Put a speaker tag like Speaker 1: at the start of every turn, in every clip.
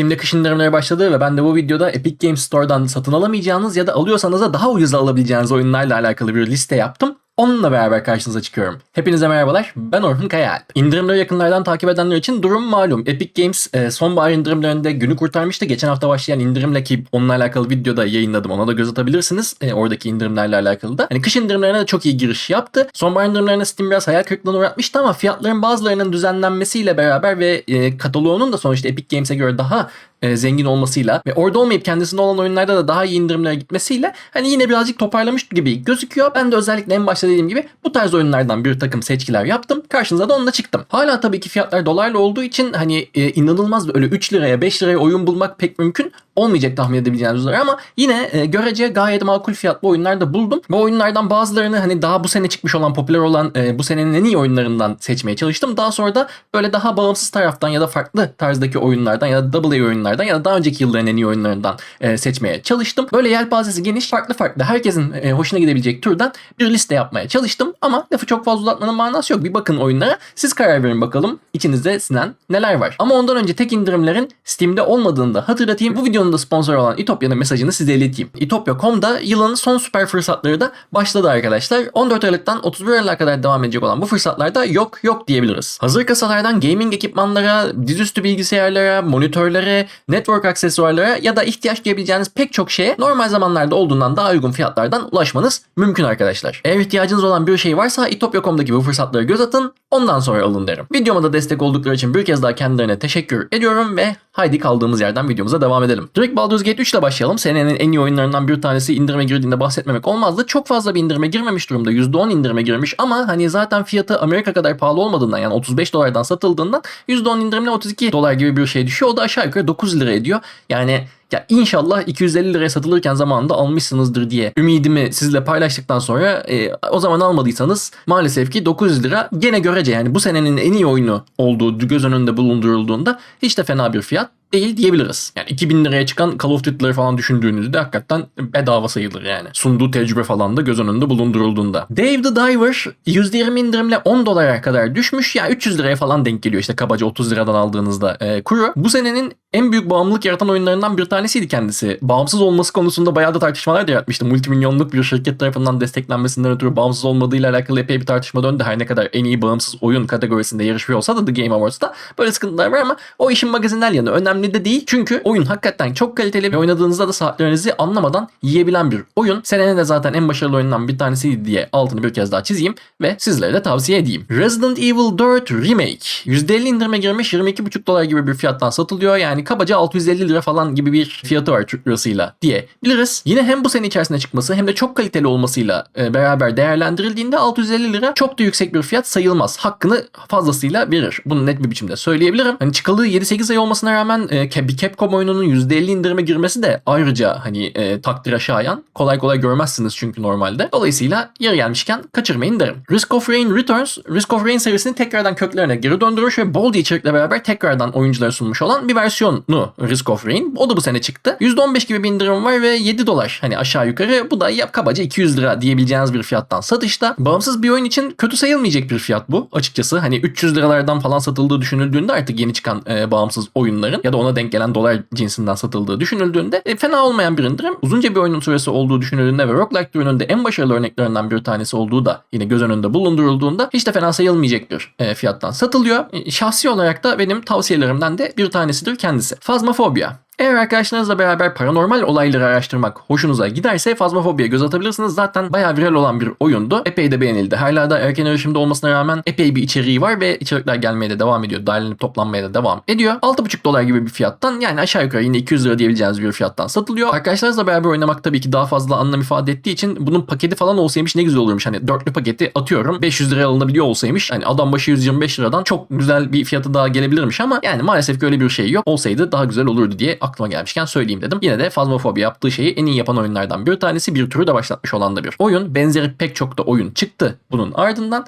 Speaker 1: Steam'de kış indirimleri başladı ve ben de bu videoda Epic Games Store'dan satın alamayacağınız ya da alıyorsanız da daha ucuza alabileceğiniz oyunlarla alakalı bir liste yaptım. Onunla beraber karşınıza çıkıyorum. Hepinize merhabalar. Ben Orhun Kayaalp. İndirimleri yakınlardan takip edenler için durum malum. Epic Games e, sonbahar indirimlerinde günü kurtarmıştı. Geçen hafta başlayan indirimle ki onunla alakalı videoda yayınladım. Ona da göz atabilirsiniz. E, oradaki indirimlerle alakalı da. Hani kış indirimlerine de çok iyi giriş yaptı. Sonbahar indirimlerine Steam biraz hayal kırıklığına uğratmıştı ama fiyatların bazılarının düzenlenmesiyle beraber ve e, kataloğunun da sonuçta Epic Games'e göre daha e, zengin olmasıyla ve orada olmayıp kendisinde olan oyunlarda da daha iyi indirimlere gitmesiyle hani yine birazcık toparlamış gibi gözüküyor. Ben de özellikle en başta dediğim gibi bu tarz oyunlardan bir takım seçkiler yaptım. Karşınıza da onunla çıktım. Hala tabii ki fiyatlar dolarla olduğu için hani e, inanılmaz öyle 3 liraya 5 liraya oyun bulmak pek mümkün olmayacak tahmin edebileceğiniz üzere ama yine e, görece gayet makul fiyatlı oyunlar da buldum. Bu oyunlardan bazılarını hani daha bu sene çıkmış olan popüler olan e, bu senenin en iyi oyunlarından seçmeye çalıştım. Daha sonra da böyle daha bağımsız taraftan ya da farklı tarzdaki oyunlardan ya da AA oyunlardan ya da daha önceki yılların en iyi oyunlarından e, seçmeye çalıştım. Böyle yelpazesi geniş farklı farklı herkesin e, hoşuna gidebilecek türden bir liste yapmaya çalıştım ama lafı çok fazla uzatmanın manası yok. Bir bakın oyunlara siz karar verin bakalım içinizde sinen neler var. Ama ondan önce tek indirimlerin Steam'de olmadığını da hatırlatayım. Bu videonun da sponsor olan İtopya'nın mesajını size ileteyim. İtopya.com'da yılın son süper fırsatları da başladı arkadaşlar. 14 Aralık'tan 31 Aralık'a kadar devam edecek olan bu fırsatlarda yok yok diyebiliriz. Hazır kasalardan gaming ekipmanlara, dizüstü bilgisayarlara, monitörlere, network aksesuarlara ya da ihtiyaç duyabileceğiniz pek çok şeye normal zamanlarda olduğundan daha uygun fiyatlardan ulaşmanız mümkün arkadaşlar. Eğer ihtiyacınız olan bir şey varsa itopya.com'daki bu fırsatları göz atın ondan sonra alın derim. Videoma da destek oldukları için bir kez daha kendilerine teşekkür ediyorum ve haydi kaldığımız yerden videomuza devam edelim. Direkt Baldur's Gate 3 ile başlayalım. Senenin en iyi oyunlarından bir tanesi indirime girdiğinde bahsetmemek olmazdı. Çok fazla bir indirime girmemiş durumda. %10 indirime girmiş ama hani zaten fiyatı Amerika kadar pahalı olmadığından yani 35 dolardan satıldığından %10 indirimle 32 dolar gibi bir şey düşüyor. O da aşağı yukarı 9 lira ediyor. Yani ya inşallah 250 liraya satılırken zamanında almışsınızdır diye ümidimi sizle paylaştıktan sonra e, o zaman almadıysanız maalesef ki 900 lira gene görece yani bu senenin en iyi oyunu olduğu göz önünde bulundurulduğunda hiç de fena bir fiyat değil diyebiliriz. Yani 2000 liraya çıkan Call of Duty'leri falan düşündüğünüzde hakikaten bedava sayılır yani. Sunduğu tecrübe falan da göz önünde bulundurulduğunda. Dave the Diver %20 indirimle 10 dolara kadar düşmüş. Ya yani 300 liraya falan denk geliyor işte kabaca 30 liradan aldığınızda e, kuru. Bu senenin en büyük bağımlılık yaratan oyunlarından bir tanesiydi kendisi. Bağımsız olması konusunda bayağı da tartışmalar da yaratmıştı. Multimilyonluk bir şirket tarafından desteklenmesinden ötürü bağımsız olmadığıyla alakalı epey bir tartışma döndü. Her ne kadar en iyi bağımsız oyun kategorisinde yarışıyor olsa da The Game Awards'ta böyle sıkıntılar var ama o işin magazinel yanı önemli de değil. Çünkü oyun hakikaten çok kaliteli ve oynadığınızda da saatlerinizi anlamadan yiyebilen bir oyun. Senenin de zaten en başarılı oyundan bir tanesiydi diye altını bir kez daha çizeyim ve sizlere de tavsiye edeyim. Resident Evil 4 Remake %50 indirime girmiş 22,5 dolar gibi bir fiyattan satılıyor. Yani kabaca 650 lira falan gibi bir fiyatı var Türk lirasıyla diye biliriz. Yine hem bu sene içerisinde çıkması hem de çok kaliteli olmasıyla e, beraber değerlendirildiğinde 650 lira çok da yüksek bir fiyat sayılmaz. Hakkını fazlasıyla verir. Bunu net bir biçimde söyleyebilirim. Hani çıkalı 7-8 ay olmasına rağmen e, bir Capcom oyununun %50 indirime girmesi de ayrıca hani e, takdire şayan. Kolay kolay görmezsiniz çünkü normalde. Dolayısıyla yer gelmişken kaçırmayın derim. Risk of Rain Returns, Risk of Rain serisini tekrardan köklerine geri döndürmüş ve Baldi içerikle beraber tekrardan oyunculara sunmuş olan bir versiyonu Risk of Rain. O da bu sene çıktı. %15 gibi bir indirim var ve 7 dolar hani aşağı yukarı. Bu da yap kabaca 200 lira diyebileceğiniz bir fiyattan satışta. Bağımsız bir oyun için kötü sayılmayacak bir fiyat bu açıkçası. Hani 300 liralardan falan satıldığı düşünüldüğünde artık yeni çıkan e, bağımsız oyunların ya da ona denk gelen dolar cinsinden satıldığı düşünüldüğünde e, fena olmayan bir indirim. Uzunca bir oyunun süresi olduğu düşünüldüğünde ve roguelike türünün de en başarılı örneklerinden bir tanesi olduğu da yine göz önünde bulundurulduğunda hiç de fena sayılmayacak bir e, fiyattan satılıyor. E, şahsi olarak da benim tavsiyelerimden de bir tanesidir kendisi. Phasmophobia. Eğer arkadaşlarınızla beraber paranormal olayları araştırmak hoşunuza giderse Phasmophobia'ya göz atabilirsiniz. Zaten bayağı viral olan bir oyundu. Epey de beğenildi. Hala da erken erişimde olmasına rağmen epey bir içeriği var ve içerikler gelmeye de devam ediyor. Dahillenip toplanmaya da devam ediyor. 6,5 dolar gibi bir fiyattan yani aşağı yukarı yine 200 lira diyebileceğiniz bir fiyattan satılıyor. Arkadaşlarınızla beraber oynamak tabii ki daha fazla anlam ifade ettiği için bunun paketi falan olsaymış ne güzel olurmuş. Hani dörtlü paketi atıyorum 500 liraya alınabiliyor olsaymış. Hani adam başı 125 liradan çok güzel bir fiyatı daha gelebilirmiş ama yani maalesef ki öyle bir şey yok. Olsaydı daha güzel olurdu diye aklıma gelmişken söyleyeyim dedim. Yine de Phasmophobia yaptığı şeyi en iyi yapan oyunlardan bir tanesi bir türü de başlatmış olan da bir oyun. Benzeri pek çok da oyun çıktı bunun ardından.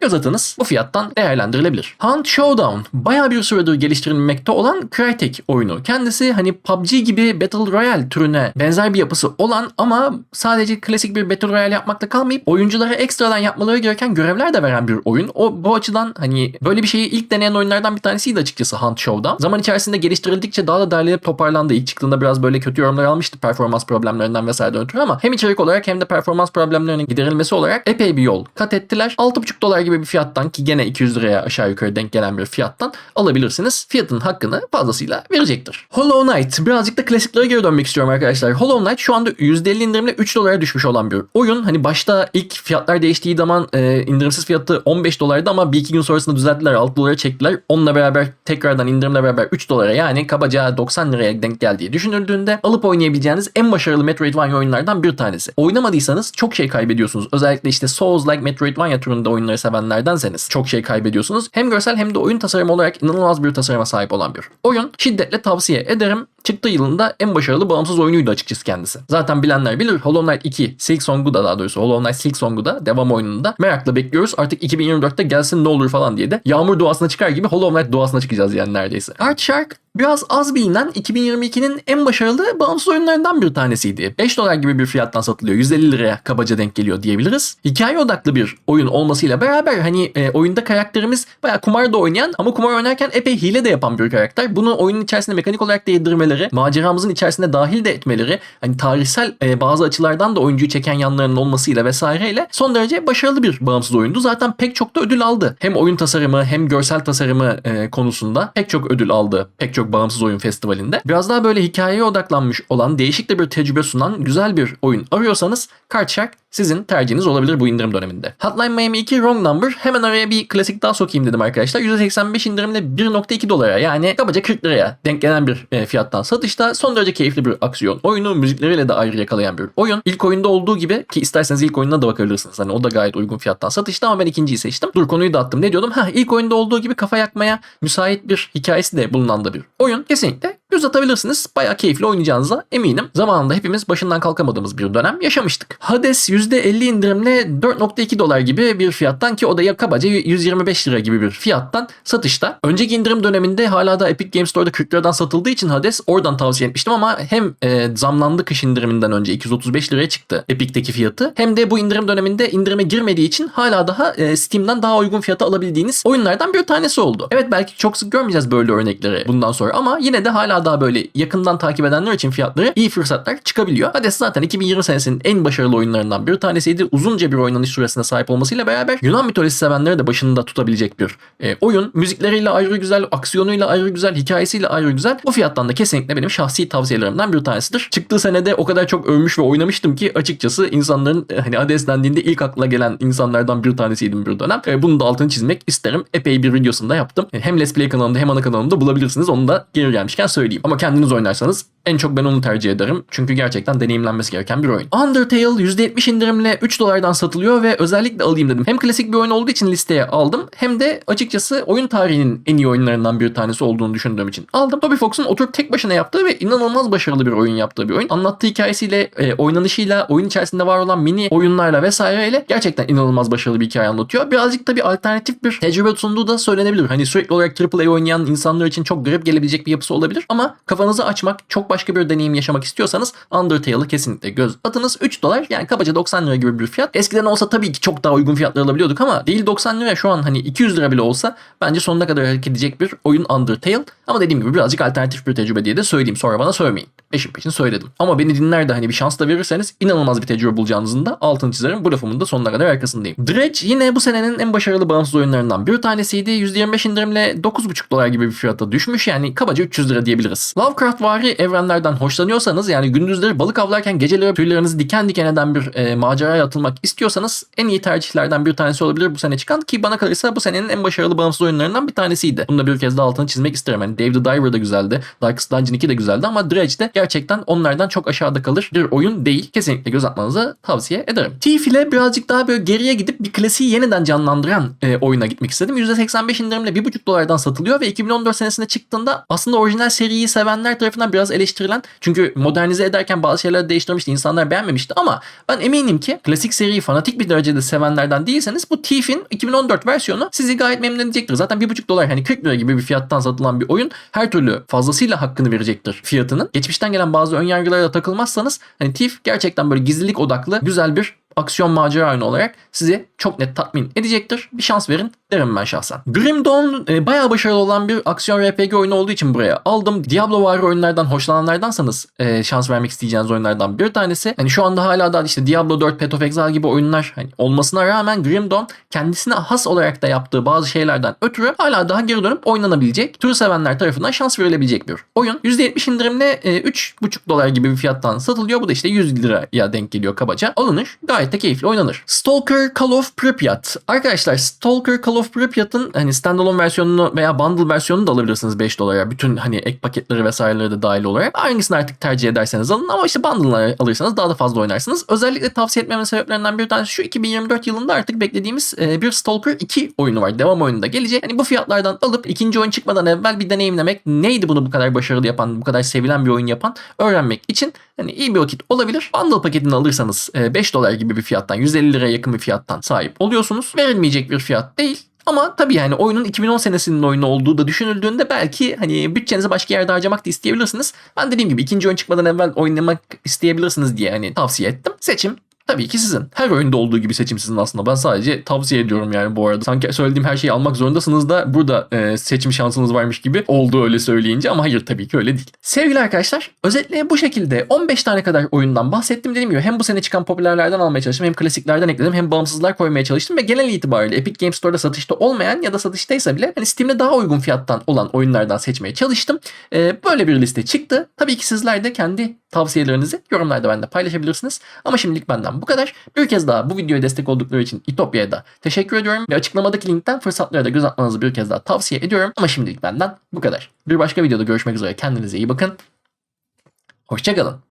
Speaker 1: Göz atınız bu fiyattan değerlendirilebilir. Hunt Showdown bayağı bir süredir geliştirilmekte olan Crytek oyunu. Kendisi hani PUBG gibi Battle Royale türüne benzer bir yapısı olan ama sadece klasik bir Battle Royale yapmakla kalmayıp oyunculara ekstradan yapmaları gereken görevler de veren bir oyun. O bu açıdan hani böyle bir şeyi ilk deneyen oyunlardan bir tanesiydi açıkçası Hunt Showdown. Zaman içerisinde geliştirildikçe daha da derlenip toparlandı. İlk çıktığında biraz böyle kötü yorumlar almıştı performans problemlerinden vesaireden ötürü ama hem içerik olarak hem de performans problemlerinin giderilmesi olarak epey bir yol kat ettiler. 6,5 dolar gibi bir fiyattan ki gene 200 liraya aşağı yukarı denk gelen bir fiyattan alabilirsiniz. Fiyatın hakkını fazlasıyla verecektir. Hollow Knight. Birazcık da klasiklere geri dönmek istiyorum arkadaşlar. Hollow Knight şu anda %50 indirimle 3 dolara düşmüş olan bir oyun. Hani başta ilk fiyatlar değiştiği zaman e, indirimsiz fiyatı 15 dolardı ama bir iki gün sonrasında düzelttiler. 6 dolara çektiler. Onunla beraber tekrardan indirimle beraber 3 dolara yani kabaca 90 liraya denk geldiği düşünüldüğünde alıp oynayabileceğiniz en başarılı Metroidvania oyunlardan bir tanesi. Oynamadıysanız çok şey kaybediyorsunuz. Özellikle işte Souls-like Metroidvania türünde oyunları sevenlerdenseniz çok şey kaybediyorsunuz. Hem görsel hem de oyun tasarımı olarak inanılmaz bir tasarıma sahip olan bir oyun. Şiddetle tavsiye ederim. Çıktığı yılında en başarılı bağımsız oyunuydu açıkçası kendisi. Zaten bilenler bilir Hollow Knight 2 Silk Song'u da daha doğrusu Hollow Knight Silk Song'u da devam oyununda merakla bekliyoruz. Artık 2024'te gelsin ne olur falan diye de yağmur doğasına çıkar gibi Hollow Knight doğasına çıkacağız yani neredeyse. Art Shark biraz az bilinen 2022'nin en başarılı bağımsız oyunlarından bir tanesiydi. 5 dolar gibi bir fiyattan satılıyor. 150 liraya kabaca denk geliyor diyebiliriz. Hikaye odaklı bir oyun olmasıyla beraber hani e, oyunda karakterimiz bayağı kumar da oynayan ama kumar oynarken epey hile de yapan bir karakter. Bunu oyunun içerisinde mekanik olarak da yedirmeleri, maceramızın içerisinde dahil de etmeleri, hani tarihsel e, bazı açılardan da oyuncuyu çeken yanlarının olmasıyla vesaireyle son derece başarılı bir bağımsız oyundu. Zaten pek çok da ödül aldı. Hem oyun tasarımı hem görsel tasarımı e, konusunda pek çok ödül aldı. Pek çok bağımsız oyun festivalinde. Biraz daha böyle hikayeye odaklanmış olan, değişik de bir tecrübe sunan güzel bir oyun arıyorsanız Card Shark sizin tercihiniz olabilir bu indirim döneminde. Hotline Miami 2 Wrong Number hemen araya bir klasik daha sokayım dedim arkadaşlar. %85 indirimle 1.2 dolara yani kabaca 40 liraya denk gelen bir e, fiyattan satışta son derece keyifli bir aksiyon oyunu. Müzikleriyle de ayrı yakalayan bir oyun. İlk oyunda olduğu gibi ki isterseniz ilk oyununa da bakabilirsiniz. Hani o da gayet uygun fiyattan satışta ama ben ikinciyi seçtim. Dur konuyu da attım. Ne diyordum? Ha ilk oyunda olduğu gibi kafa yakmaya müsait bir hikayesi de bulunan da bir oyun. Kesinlikle göz atabilirsiniz. Bayağı keyifli oynayacağınıza eminim. Zamanında hepimiz başından kalkamadığımız bir dönem yaşamıştık. Hades %50 indirimle 4.2 dolar gibi bir fiyattan ki o da ya kabaca 125 lira gibi bir fiyattan satışta. Önceki indirim döneminde hala da Epic Games Store'da 40 liradan satıldığı için Hades oradan tavsiye etmiştim ama hem e, zamlandı kış indiriminden önce 235 liraya çıktı Epic'teki fiyatı hem de bu indirim döneminde indirime girmediği için hala daha e, Steam'den daha uygun fiyata alabildiğiniz oyunlardan bir tanesi oldu. Evet belki çok sık görmeyeceğiz böyle örnekleri bundan sonra ama yine de hala daha böyle yakından takip edenler için fiyatları iyi fırsatlar çıkabiliyor. Hades zaten 2020 senesinin en başarılı oyunlarından bir tanesiydi. Uzunca bir oynanış süresine sahip olmasıyla beraber Yunan mitolojisi sevenleri de başında tutabilecek bir e, oyun. Müzikleriyle ayrı güzel, aksiyonuyla ayrı güzel, hikayesiyle ayrı güzel. Bu fiyattan da kesinlikle benim şahsi tavsiyelerimden bir tanesidir. Çıktığı senede o kadar çok övmüş ve oynamıştım ki açıkçası insanların e, hani Hades dendiğinde ilk akla gelen insanlardan bir tanesiydim bir dönem. E, bunu da altını çizmek isterim. Epey bir videosunu da yaptım. E, hem Let's Play kanalımda hem ana kanalımda bulabilirsiniz. Onu da geri gelmişken söyleyeyim. Ama kendiniz oynarsanız en çok ben onu tercih ederim. Çünkü gerçekten deneyimlenmesi gereken bir oyun. Undertale %70 indirimle 3 dolardan satılıyor ve özellikle alayım dedim. Hem klasik bir oyun olduğu için listeye aldım hem de açıkçası oyun tarihinin en iyi oyunlarından bir tanesi olduğunu düşündüğüm için aldım. Toby Fox'un oturup tek başına yaptığı ve inanılmaz başarılı bir oyun yaptığı bir oyun. Anlattığı hikayesiyle, e, oynanışıyla, oyun içerisinde var olan mini oyunlarla vesaireyle gerçekten inanılmaz başarılı bir hikaye anlatıyor. Birazcık da alternatif bir tecrübe sunduğu da söylenebilir. Hani sürekli olarak AAA oynayan insanlar için çok garip gelebilecek bir yapısı olabilir ama kafanızı açmak, çok başka bir deneyim yaşamak istiyorsanız Undertale'ı kesinlikle göz atınız. 3 dolar yani kabaca 90 lira gibi bir fiyat. Eskiden olsa tabii ki çok daha uygun fiyatlar alabiliyorduk ama değil 90 lira şu an hani 200 lira bile olsa bence sonuna kadar hareket edecek bir oyun Undertale. Ama dediğim gibi birazcık alternatif bir tecrübe diye de söyleyeyim. Sonra bana söylemeyin. Peşin peşin söyledim. Ama beni dinler de hani bir şans da verirseniz inanılmaz bir tecrübe bulacağınızın da altını çizerim. Bu lafımın da sonuna kadar arkasındayım. Dredge yine bu senenin en başarılı bağımsız oyunlarından bir tanesiydi. %25 indirimle 9,5 dolar gibi bir fiyata düşmüş. Yani kabaca 300 lira diyebiliriz. Lovecraft vari evrenlerden hoşlanıyorsanız yani gündüzleri balık avlarken geceleri tüylerinizi diken diken eden bir e, maceraya atılmak istiyorsanız en iyi tercihlerden bir tanesi olabilir bu sene çıkan ki bana kalırsa bu senenin en başarılı bağımsız oyunlarından bir tanesiydi. Bunu da bir kez daha altını çizmek isterim. Yani Dave the Diver da güzeldi. Darkest Dungeon 2 de güzeldi ama Dredge de gerçekten onlardan çok aşağıda kalır bir oyun değil. Kesinlikle göz atmanızı tavsiye ederim. Thief ile birazcık daha böyle geriye gidip bir klasiği yeniden canlandıran e, oyuna gitmek istedim. %85 indirimle 1,5 dolardan satılıyor ve 2014 senesinde çıktığında aslında orijinal seriyi sevenler tarafından biraz değiştirilen. Çünkü modernize ederken bazı şeyler değiştirmişti. İnsanlar beğenmemişti ama ben eminim ki klasik seriyi fanatik bir derecede sevenlerden değilseniz bu Thief'in 2014 versiyonu sizi gayet memnun edecektir. Zaten 1,5 dolar hani 40 lira gibi bir fiyattan satılan bir oyun her türlü fazlasıyla hakkını verecektir fiyatının. Geçmişten gelen bazı ön yargılara da takılmazsanız hani Thief gerçekten böyle gizlilik odaklı güzel bir aksiyon macera oyunu olarak sizi çok net tatmin edecektir. Bir şans verin derim ben şahsen. Grim Dawn e, bayağı başarılı olan bir aksiyon RPG oyunu olduğu için buraya aldım. Diablo vari oyunlardan hoşlananlardansanız e, şans vermek isteyeceğiniz oyunlardan bir tanesi. Hani şu anda hala da işte Diablo 4, Path of Exile gibi oyunlar hani olmasına rağmen Grim Dawn kendisine has olarak da yaptığı bazı şeylerden ötürü hala daha geri dönüp oynanabilecek, tür sevenler tarafından şans verilebilecek bir oyun. %70 indirimle e, 3,5 dolar gibi bir fiyattan satılıyor. Bu da işte 100 liraya denk geliyor kabaca. Alınır. Gayet de keyifli oynanır. Stalker Call of Pripyat. Arkadaşlar Stalker Call of Pripyat'ın hani standalone versiyonunu veya bundle versiyonunu da alabilirsiniz 5 dolara. Bütün hani ek paketleri vesaireleri de dahil olarak. Hangisini artık tercih ederseniz alın ama işte bundle'ları alırsanız daha da fazla oynarsınız. Özellikle tavsiye etmemin sebeplerinden bir tanesi şu 2024 yılında artık beklediğimiz e, bir Stalker 2 oyunu var. Devam oyunu da gelecek. Hani bu fiyatlardan alıp ikinci oyun çıkmadan evvel bir deneyimlemek neydi bunu bu kadar başarılı yapan, bu kadar sevilen bir oyun yapan öğrenmek için hani iyi bir vakit olabilir. Bundle paketini alırsanız e, 5 dolar gibi bir fiyattan 150 liraya yakın bir fiyattan sahip oluyorsunuz. Verilmeyecek bir fiyat değil. Ama tabii yani oyunun 2010 senesinin oyunu olduğu da düşünüldüğünde belki hani bütçenizi başka yerde harcamak da isteyebilirsiniz. Ben dediğim gibi ikinci oyun çıkmadan evvel oynamak isteyebilirsiniz diye hani tavsiye ettim. Seçim Tabii ki sizin. Her oyunda olduğu gibi seçim sizin aslında. Ben sadece tavsiye ediyorum yani bu arada. Sanki söylediğim her şeyi almak zorundasınız da burada e, seçim şansınız varmış gibi oldu öyle söyleyince ama hayır tabii ki öyle değil. Sevgili arkadaşlar özetle bu şekilde 15 tane kadar oyundan bahsettim dediğim gibi hem bu sene çıkan popülerlerden almaya çalıştım hem klasiklerden ekledim hem bağımsızlar koymaya çalıştım ve genel itibariyle Epic Games Store'da satışta olmayan ya da satıştaysa bile hani Steam'de daha uygun fiyattan olan oyunlardan seçmeye çalıştım. E, böyle bir liste çıktı. Tabii ki sizler de kendi tavsiyelerinizi yorumlarda bende paylaşabilirsiniz. Ama şimdilik benden bu kadar. Bir kez daha bu videoya destek oldukları için İtopya'ya da teşekkür ediyorum. Ve açıklamadaki linkten fırsatlara da göz atmanızı bir kez daha tavsiye ediyorum. Ama şimdilik benden bu kadar. Bir başka videoda görüşmek üzere. Kendinize iyi bakın. Hoşçakalın.